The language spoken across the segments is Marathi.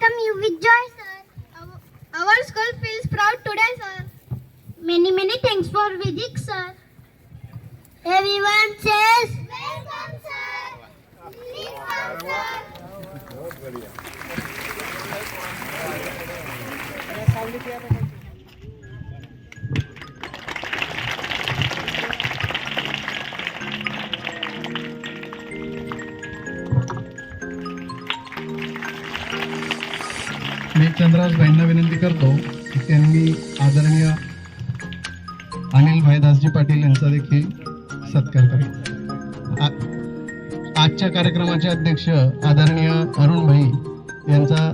welcome you with joy, sir. Our, our school feels proud today, sir. Many, many thanks for visiting, sir. Everyone says, Welcome, sir. Please come, sir. मी चंद्राज भाईंना विनंती करतो की त्यांनी आदरणीय अनिल भाईदासजी पाटील यांचा देखील सत्कार करा आ- आजच्या कार्यक्रमाचे अध्यक्ष आदरणीय अरुण भाई यांचा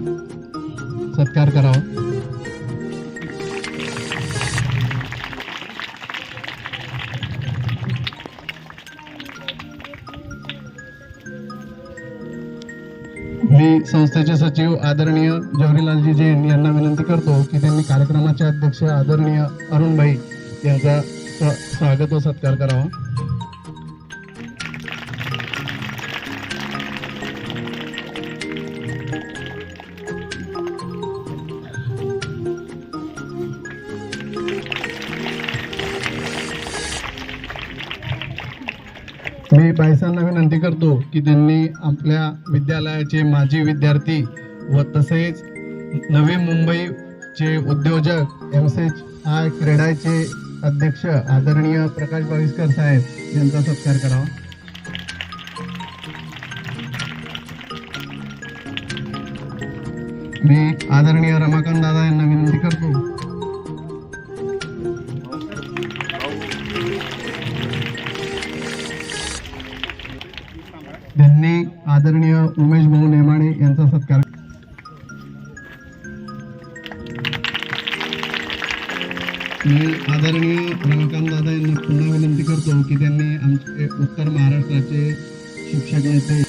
सत्कार करावा. मी संस्थेचे सचिव आदरणीय जवाहरीलालजी जैन यांना विनंती करतो की त्यांनी कार्यक्रमाचे अध्यक्ष आदरणीय अरुणभाई यांचा स्वागत व सत्कार करावा. मी पायसांना विनंती करतो की त्यांनी आपल्या विद्यालयाचे माजी विद्यार्थी व तसेच नवी मुंबईचे उद्योजक एम सेच आय क्रीडाचे अध्यक्ष आदरणीय प्रकाश बाविस्कर साहेब यांचा सत्कार करावा. मी आदरणीय रमाकांत दादा यांना विनंती करतो आदरणीय उमेश भाऊ नेमाणे यांचा सत्कार. मी आदरणीय रमाकांत दादा यांना पुन्हा विनंती करतो की त्यांनी आमचे उत्तर महाराष्ट्राचे शिक्षक नेते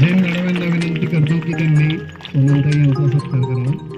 जैन मॅडम यांना विनंती करतो की त्यांनी सोनमताई यांचा सत्कार करावा.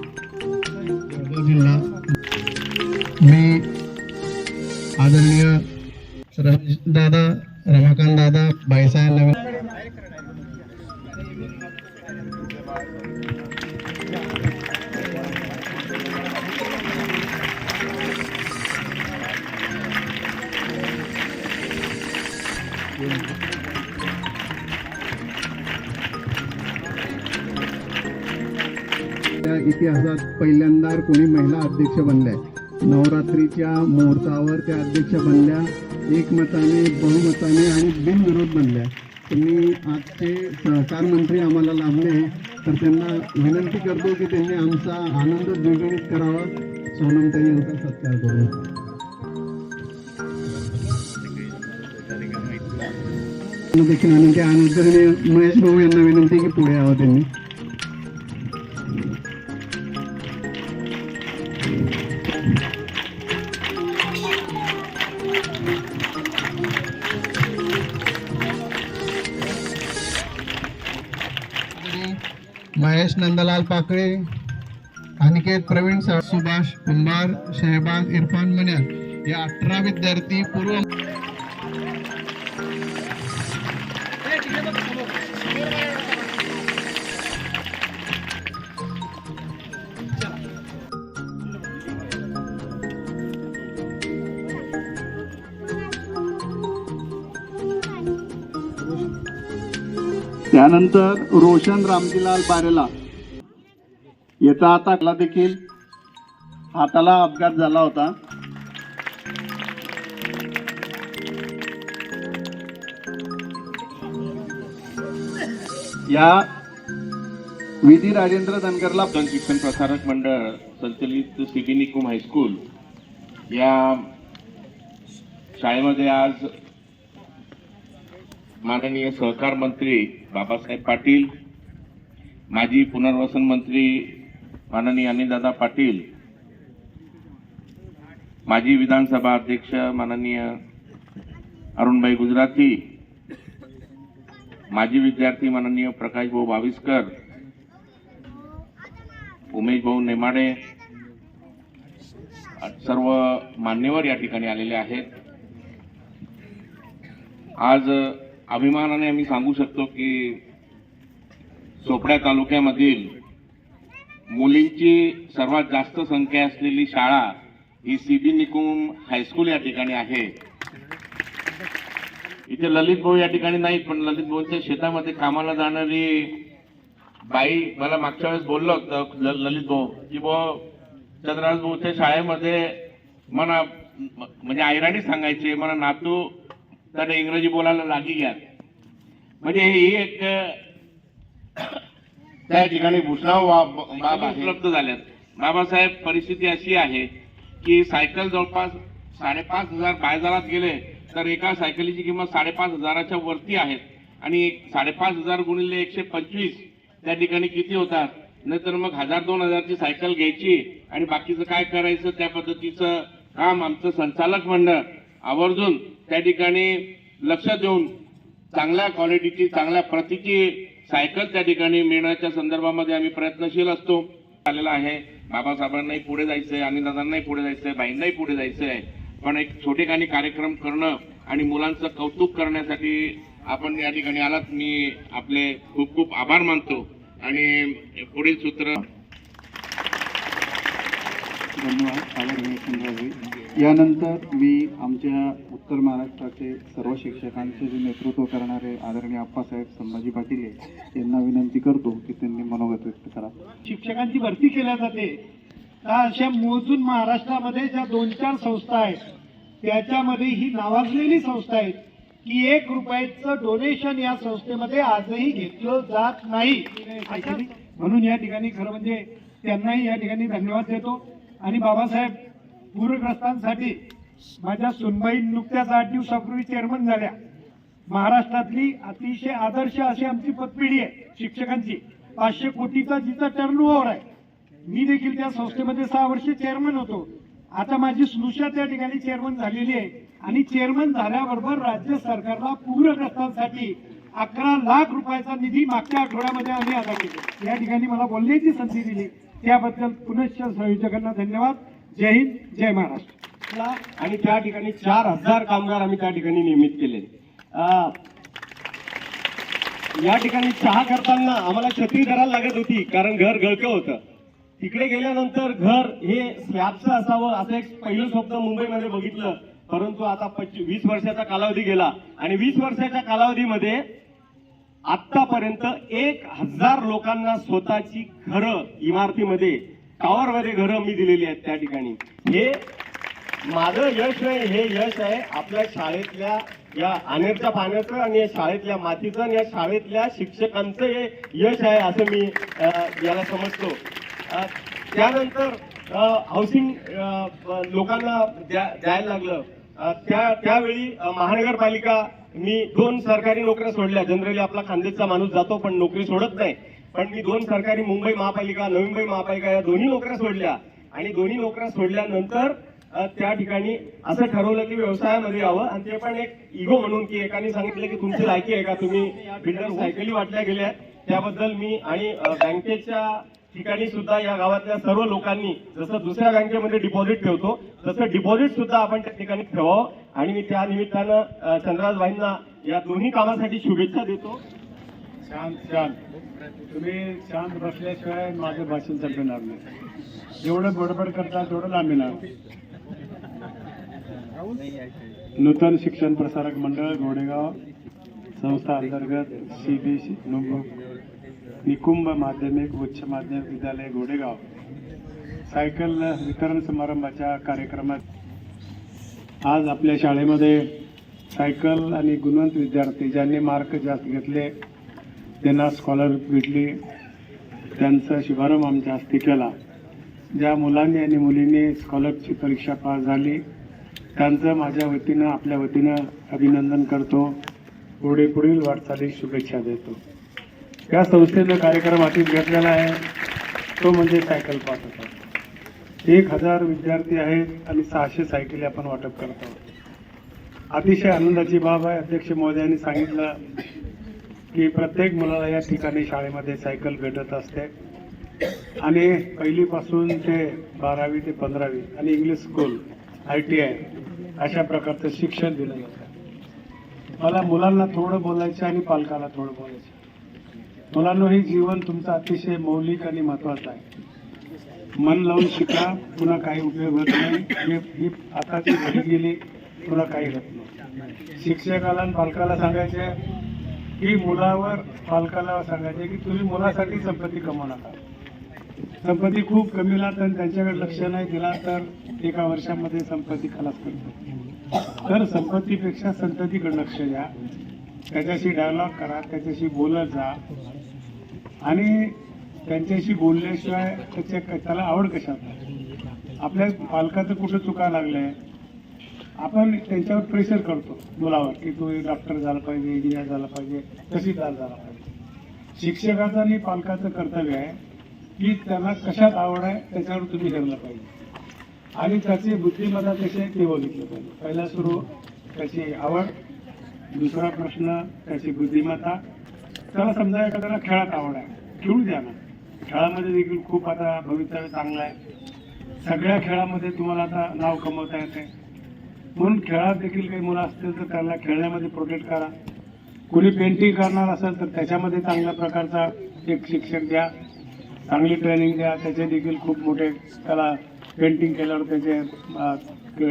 इतिहासात पहिल्यांदा कोणी महिला अध्यक्ष बनल्या. नवरात्रीच्या मुहूर्तावर त्या अध्यक्ष बनल्या एकमताने बहुमताने आणि बिनविरोध बनल्या. तुम्ही आजचे सहकार मंत्री आम्हाला लाभले तर त्यांना विनंती करतो की त्यांनी आमचा आनंद द्विगणित करावा. सोनमताई यांचा सत्कार करू देखील विनंती आदरणीय महेश भाऊ यांना विनंती की पुढे यावं त्यांनी. महेश नंदलाल पाकळे अनिकेत प्रवीण सुभाष कुंभार शहबाग इरफान मन्याल या अठरा विद्यार्थी पूर्व त्यानंतर रोशन रामजीलाल बारेला त्याचा आता देखील हाताला अपघात झाला होता. या विधी राजेंद्र धनगरला जन शिक्षण प्रसारक मंडळ संचलित सिटी निकुम हायस्कूल या शाळेमध्ये आज माननीय सहकार मंत्री बाबासाहेब पाटील माजी पुनर्वसन मंत्री माननीय अनिलदादा पाटील माजी विधानसभा अध्यक्ष माननीय अरुणभाई गुजराती माजी विद्यार्थी माननीय प्रकाश भाऊ बाविस्कर उमेश भाऊ नेमाडे सर्व मान्यवर या ठिकाणी आलेले आहेत. आज अभिमानाने आम्ही सांगू शकतो की सोपड्या तालुक्यामधील मुलींची सर्वात जास्त संख्या असलेली शाळा ही सीबी निकुम हायस्कूल या ठिकाणी आहे. इथे ललित भाऊ या ठिकाणी नाहीत पण ललित भाऊच्या शेतामध्ये कामाला जाणारी बाई मला मागच्या वेळेस बोललो होतं ललित भाऊ की भाऊ चंद्रराज भाऊच्या शाळेमध्ये मला म्हणजे आयराणी सांगायचे मला नातू तर इंग्रजी बोलायला लागी घ्या. म्हणजे ही एक त्या ठिकाणी भूषणाव बाब उपलब्ध झाल्यात. बाबासाहेब परिस्थिती अशी आहे की सायकल जवळपास साडेपाच हजार बाजारात गेले तर एका सायकलीची किंमत साडेपाच हजाराच्या वरती आहेत आणि साडेपाच हजार गुणिले एकशे पंचवीस त्या ठिकाणी किती होतात? नाहीतर मग हजार दोन हजारची सायकल घ्यायची आणि बाकीचं काय करायचं? त्या पद्धतीचं काम आमचं संचालक मंडळ आवर्जून त्या ठिकाणी लक्ष देऊन चांगल्या क्वालिटीची चांगल्या प्रतीची सायकल त्या ठिकाणी मिळण्याच्या संदर्भामध्ये आम्ही प्रयत्नशील असतो. आलेला आहे. बाबासाहेबांनाही पुढे जायचंय आणि दादांनाही पुढे जायचंय बाईंनाही पुढे जायचंय. पण एक छोटेखानी कार्यक्रम करणं आणि मुलांचं कौतुक करण्यासाठी आपण या ठिकाणी आलात. मी आपले खूप खूप आभार मानतो. आणि पुढील सूत्र धन्यवाद. यानंतर मी आमच्या उत्तर महाराष्ट्राचे सर्व शिक्षकांचे जे नेतृत्व करणारे आदरणीय आप्पासाहेब संभाजी पाटील यांना विनंती करतो की त्यांनी मनोगत व्यक्त करा. शिक्षकांची भरती केल्या जाते. त्या अशा मोजून महाराष्ट्रामध्ये ज्या दोन चार संस्था आहेत त्याच्यामध्ये ही नावाजलेली संस्था आहेत की एक रुपयाचं डोनेशन या संस्थेमध्ये आजही घेतलं जात नाही. म्हणून या ठिकाणी खरं म्हणजे त्यांनाही या ठिकाणी धन्यवाद देतो. आणि बाबासाहेब पूरग्रस्तांसाठी माझ्या सुनबाई नुकत्याच आठ दिवसापूर्वी चेअरमन झाल्या. महाराष्ट्रातली अतिशय आदर्श अशी आमची पतपिढी आहे शिक्षकांची. पाचशे कोटीचा जिचा टर्न ओव्हर आहे. मी देखील त्या संस्थेमध्ये सहा वर्ष चेअरमन होतो. आता माझी स्नुषा त्या ठिकाणी चेअरमन झालेली आहे. आणि चेअरमन झाल्याबरोबर राज्य सरकारला पूरग्रस्तांसाठी अकरा लाख रुपयाचा निधी मागच्या आठवड्यामध्ये आम्ही अदा केला. या ठिकाणी मला बोलण्याची संधी दिली. त्याबद्दल पुनश्च संयोजकांना धन्यवाद. जय हिंद जय महाराष्ट्र. आणि त्या ठिकाणी चार हजार कामगार आम्ही त्या ठिकाणी नियमित केले. या ठिकाणी चहा करताना आम्हाला छत्री धरायला लागत होती कारण घर गळकं होतं. तिकडे गेल्यानंतर घर हे स्लॅबचं असावं असं एक पहिलं स्वप्न मुंबईमध्ये बघितलं. परंतु आता पच्चीस वीस वर्षाचा कालावधी गेला. आणि वीस वर्षाच्या कालावधीमध्ये आतापर्यंत एक हजार लोकांना स्वतःची घरं इमारतीमध्ये टॉवरमध्ये घरं मी दिलेली आहेत त्या ठिकाणी. हे माझं यश नाही हे यश आहे आपल्या शाळेतल्या या आनेरच्या पाण्याचं आणि या शाळेतल्या मातीचं आणि या शाळेतल्या शिक्षकांचं हे यश आहे असं मी याला समजतो. त्यानंतर हाऊसिंग लोकांना द्या- द्यायला लागलं. त्या त्यावेळी महानगरपालिका मी दोन सरकारी नोकऱ्या सोडल्या. जनरली आपला खानदेशचा माणूस जातो पण नोकरी सोडत नाही. पण मी दोन सरकारी मुंबई महापालिका नवी मुंबई महापालिका या दोन्ही नोकऱ्या सोडल्या. आणि दोन्ही नोकऱ्या सोडल्यानंतर त्या ठिकाणी असं ठरवलं की व्यवसायामध्ये यावं. आणि ते पण एक इगो म्हणून की एकाने सांगितलं की तुमची लायकी आहे का? तुम्ही बिल्डर सायकली वाटल्या गेल्या. त्याबद्दल मी आणि बँकेच्या ठिकाणी सुद्धा या गावातल्या सर्व लोकांनी जसं दुसऱ्या बँकेमध्ये डिपॉझिट ठेवतो तसं डिपॉझिट सुद्धा आपण त्या ठिकाणी ठेवावं. आणि मी त्या निमित्तानं अ, भाईंना या दोन्ही कामासाठी शुभेच्छा देतो. शांत शांत. तुम्ही शांत बसल्याशिवाय माझं भाषण संपणार नाही. जेवढं बडबड करता तेवढं लांबणार नूतन शिक्षण प्रसारक मंडळ घोडेगाव संस्था अंतर्गत सी बी निकुंभ माध्यमिक उच्च माध्यमिक विद्यालय घोडेगाव. सायकल वितरण समारंभाच्या कार्यक्रमात आज आपल्या शाळेमध्ये सायकल आणि गुणवंत विद्यार्थी ज्यांनी मार्क जास्त घेतले त्यांना स्कॉलरशिप भेटली. त्यांचा शुभारंभ आमच्या हस्ते केला. ज्या मुलांनी आणि मुलींनी स्कॉलरची परीक्षा पास झाली त्यांचं माझ्या वतीनं आपल्या वतीनं अभिनंदन करतो. पुढे पुढील वाटचालीस शुभेच्छा देतो. या संस्थेचा कार्यक्रम हाती घेतलेला आहे. तो म्हणजे सायकल पाठवतो. एक हजार विद्यार्थी आहेत आणि सहाशे सायकली आपण वाटप करत. आहोत अतिशय आनंदाची बाब आहे. अध्यक्ष महोदयांनी सांगितलं की प्रत्येक मुलाला या ठिकाणी शाळेमध्ये सायकल भेटत असते. आणि पहिलीपासून ते बारावी ते पंधरावी आणि English school I T I अशा प्रकारचं शिक्षण दिलं जातं. मला मुलांना थोडं बोलायचं आणि पालकाला थोडं बोलायचं. मुलांनो हे जीवन तुमचं अतिशय मौलिक आणि महत्वाचं आहे. मन लावून शिका पुन्हा काही उपयोग होत नाही. हे- ही आताची घडी गेली पुन्हा काही होत नाही. शिक्षकाला आणि पालकाला सांगायचे की मुलावर पालकाला सांगायचे की तुम्ही मुलासाठी संपत्ती कमवू नका. संपत्ती खूप कमी लागत आणि त्यांच्याकडे लक्ष नाही दिला तर एका वर्षामध्ये संपत्ती खलास करतो तर संपत्तीपेक्षा संततीकडे लक्ष द्या. त्याच्याशी डायलॉग करा त्याच्याशी बोलत जा. आणि त्यांच्याशी बोलल्याशिवाय त्याच्या त्याला आवड कशात आपल्या पालकाचं कुठं चुका लागलंय? आपण त्यांच्यावर प्रेशर करतो. मुलावर की तू डॉक्टर झाला पाहिजे इंजिनियर झाला पाहिजे तहसीलदार झाला पाहिजे. शिक्षकाचं आणि पालकाचं कर्तव्य आहे की त्यांना कशात आवड आहे त्याच्यावर तुम्ही ठरलं पाहिजे. आणि त्याची बुद्धिमत्ता कशी आहे ते बघितलं पाहिजे. पहिला सुरू त्याची आवड. दुसरा प्रश्न त्याची बुद्धिमत्ता. त्याला समजा एखाद्याला खेळात आवड आहे. खेळू द्या ना. खेळामध्ये देखील खूप आता भवितव्य चांगलं आहे. सगळ्या खेळामध्ये तुम्हाला आता नाव कमवता येते. म्हणून खेळात देखील काही मुलं असतील तर त्याला खेळण्यामध्ये प्रोटेक्ट करा. कोणी पेंटिंग करणार असेल तर त्याच्यामध्ये चांगल्या प्रकारचा एक शिक्षक द्या चांगली ट्रेनिंग द्या. त्याचे देखील खूप मोठे त्याला पेंटिंग केल्यावर त्याचे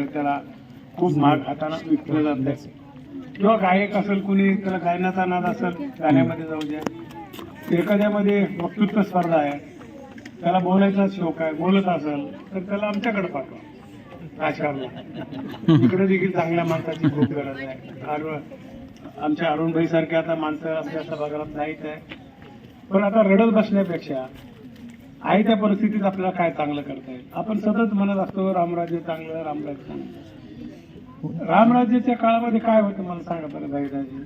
त्याला खूप महाग हाताना विकलं जाते किंवा गायक असेल कुणी त्याला गायनाचा नाद असेल गाण्यामध्ये जाऊ द्या. एखाद्यामध्ये वक्तृत्व स्पर्धा आहे. त्याला बोलायचा शौक आहे बोलत असेल तर त्याला आमच्याकडे पाठवा. राजकारणात इकडे देखील चांगल्या माणसाची खूप गरज आहे. अरुण आमच्या अरुणभाई सारखे आता माणसं आमच्या सभागृहात नाहीत आहे. पण आता रडत बसण्यापेक्षा आहे त्या परिस्थितीत आपल्याला काय चांगलं करता येईल? आपण सतत म्हणत असतो रामराज्य चांगलं रामराज्य चांगलं. रामराज्याच्या काळामध्ये काय होतं मला सांगा बरं भाईदाजी?